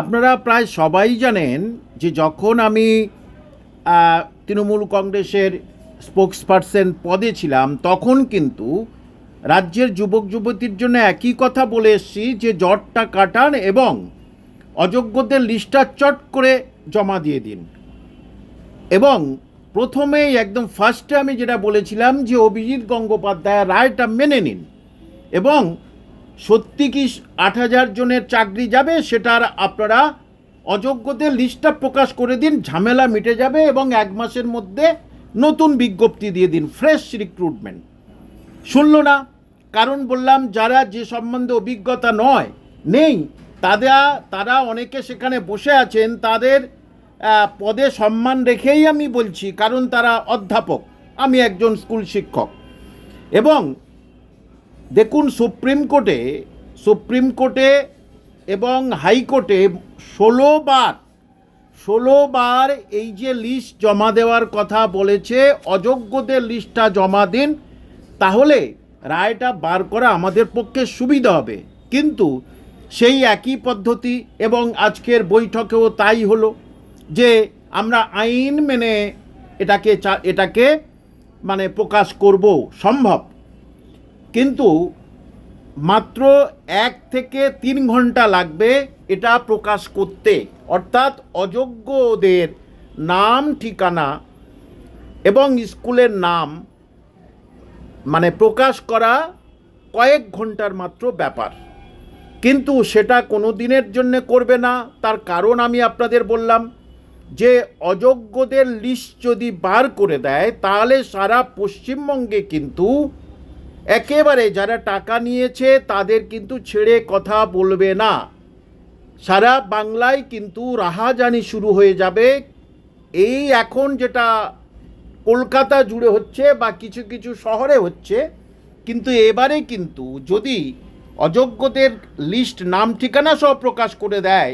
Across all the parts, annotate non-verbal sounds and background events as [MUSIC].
আপনারা প্রায় সবাই জানেন যে যখন আমি তৃণমূল কংগ্রেসের স্পোক্সপারসন পদে ছিলাম, তখন কিন্তু রাজ্যের যুবক যুবতীর জন্য একই কথা বলে এসেছি যে জটটা কাটান এবং অযোগ্যদের লিস্টটা চট করে জমা দিয়ে দিন। এবং প্রথমেই একদম ফার্স্টে আমি যেটা বলেছিলাম যে অভিজিৎ গঙ্গোপাধ্যায় রায়টা মেনে নিন এবং সত্যি কি আট হাজার জনের চাকরি যাবে? সেটার আপনারা অযোগ্যদের লিস্টটা প্রকাশ করে দিন, ঝামেলা মিটে যাবে এবং এক মাসের মধ্যে নতুন বিজ্ঞপ্তি দিয়ে দিন ফ্রেশ রিক্রুটমেন্ট শুনলো না? কারণ বললাম, যারা যে সম্বন্ধে অভিজ্ঞতা নয়, নেই, তাদের, তারা অনেকে সেখানে বসে আছেন, তাদের পদে সম্মান রেখেই আমি বলছি, কারণ তারা অধ্যাপক। আমি একজন স্কুল শিক্ষক। এবং দেখুন, সুপ্রিম কোর্টে সুপ্রিম কোর্টে এবং হাইকোর্টে ষোলো বার ষোলো বার এই যে লিস্ট জমা দেওয়ার কথা বলেছে, অযোগ্যদের লিস্টটা জমা দিন, তাহলে রায়টা বার করা আমাদের পক্ষে সুবিধা হবে। কিন্তু সেই একই পদ্ধতি এবং আজকের বৈঠকেও তাই হলো যে আমরা আইন মেনে এটাকে এটাকে মানে প্রকাশ করব সম্ভব। কিন্তু মাত্র এক থেকে তিন ঘণ্টা লাগবে এটা প্রকাশ করতে। অর্থাৎ অযোগ্যদের নাম, ঠিকানা এবং স্কুলের নাম মানে প্রকাশ করা কয়েক ঘণ্টার মাত্র ব্যাপার। কিন্তু সেটা কোনো দিনের জন্য করবে না, তার কারণ আমি আপনাদের বললাম যে অযোগ্যদের লিস্ট যদি বার করে দেয়, তাহলে সারা পশ্চিমবঙ্গে কিন্তু একেবারে যারা টাকা নিয়েছে তাদের কিন্তু ছেড়ে কথা বলবে না। সারা বাংলায় কিন্তু রাহাজানি শুরু হয়ে যাবে। এই এখন যেটা কলকাতা জুড়ে হচ্ছে বা কিছু কিছু শহরে হচ্ছে, কিন্তু এবারে কিন্তু যদি অযোগ্যদের লিস্ট নাম ঠিকানা সহ প্রকাশ করে দেয়,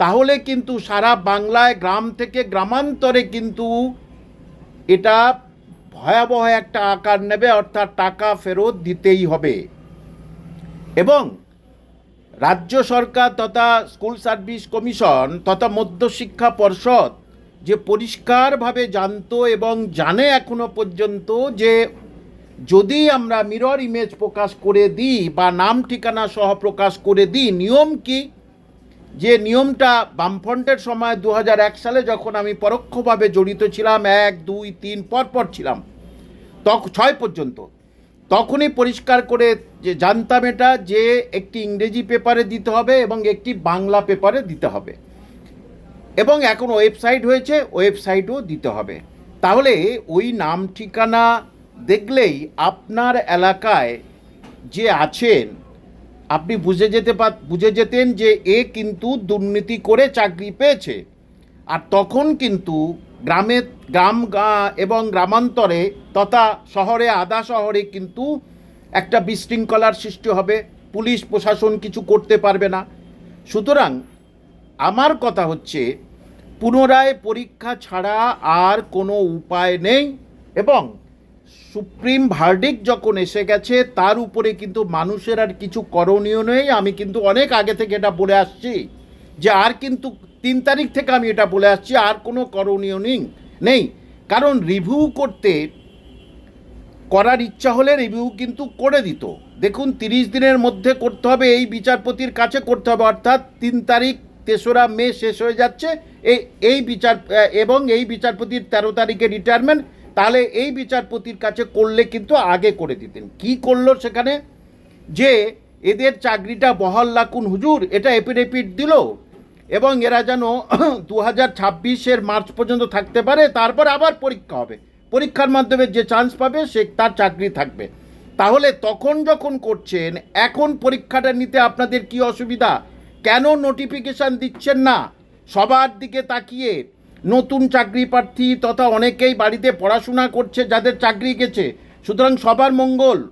তাহলে কিন্তু সারা বাংলায় গ্রাম থেকে গ্রামান্তরে কিন্তু এটা ভয়াবহ একটা আকার নেবে, অর্থাৎ টাকা ফেরত দিতেই হবে। এবং রাজ্য সরকার তথা স্কুল সার্ভিস কমিশন তথা মধ্যশিক্ষা পর্ষদ যে পরিষ্কারভাবে জানতো এবং জানে এখনও পর্যন্ত যে যদি আমরা মিরর ইমেজ প্রকাশ করে দিই বা নাম ঠিকানা সহ প্রকাশ করে দিই, নিয়ম কি? যে নিয়মটা বামফ্রন্টের সময় দু হাজার এক সালে যখন আমি পরোক্ষভাবে জড়িত ছিলাম, এক, দুই, তিন পর পর ছিলাম তখন ছয় পর্যন্ত, তখনই পরিষ্কার করে যে জানতাম এটা যে একটি ইংরেজি পেপারে দিতে হবে এবং একটি বাংলা পেপারে দিতে হবে। এবং এখন ওয়েবসাইট হয়েছে, ওয়েবসাইটও দিতে হবে। তাহলে ওই নাম ঠিকানা দেখলেই আপনার এলাকায় যে আছেন আপনি বুঝে যেতে বুঝে যেতেন যে এ কিন্তু দুর্নীতি করে চাকরি পেয়েছে। আর তখন কিন্তু গ্রামে, গ্রাম এবং গ্রামান্তরে তথা শহরে, আধা শহরে কিন্তু একটা বিশৃঙ্খলার সৃষ্টি হবে। পুলিশ, প্রশাসন কিছু করতে পারবে না। সুতরাং আমার কথা হচ্ছে, পুনরায় পরীক্ষা ছাড়া আর কোনো উপায় নেই এবং সুপ্রিম ভার্ডিক যখন এসে গেছে, তার উপরে কিন্তু মানুষের আর কিছু করণীয় নেই। আমি কিন্তু অনেক আগে থেকে এটা বলে আসছি যে আর কিন্তু তিন তারিখ থেকে আমি এটা বলে আসছি, আর কোনো করণীয় নেই নেই। কারণ রিভিউ করতে করার ইচ্ছা হলে রিভিউ কিন্তু করে দিত। দেখুন, তিরিশ দিনের মধ্যে করতে হবে, এই বিচারপতির কাছে করতে হবে, অর্থাৎ তিন তারিখ তেসরা মে শেষ হয়ে যাচ্ছে। এই এই বিচার এবং এই বিচারপতির তেরো তারিখে রিটায়ারমেন্ট তাহলে এই বিচারপতির কাছে করলে কিন্তু আগে করে দিতেন। কি করল সেখানে? যে এদের চাকরিটা বহাল রাখুন হুজুর, এটা এপিডেপিট দিল এবং এরা যেন [CLEARS THROAT] দু হাজার ছাব্বিশের মার্চ পর্যন্ত থাকতে পারে, তারপর আবার পরীক্ষা হবে। পরীক্ষার মাধ্যমে যে চান্স পাবে, সে তার চাকরি থাকবে। তাহলে তখন যখন করছেন, এখন পরীক্ষাটা নিতে আপনাদের কি অসুবিধা? কেন নোটিফিকেশান দিচ্ছেন না? সবার দিকে তাকিয়ে নতুন চাকরি প্রার্থী তথা অনেকেই বাড়িতে পড়াশোনা করছে যাদের চাকরি গেছে। সুতরাং সবার মঙ্গল।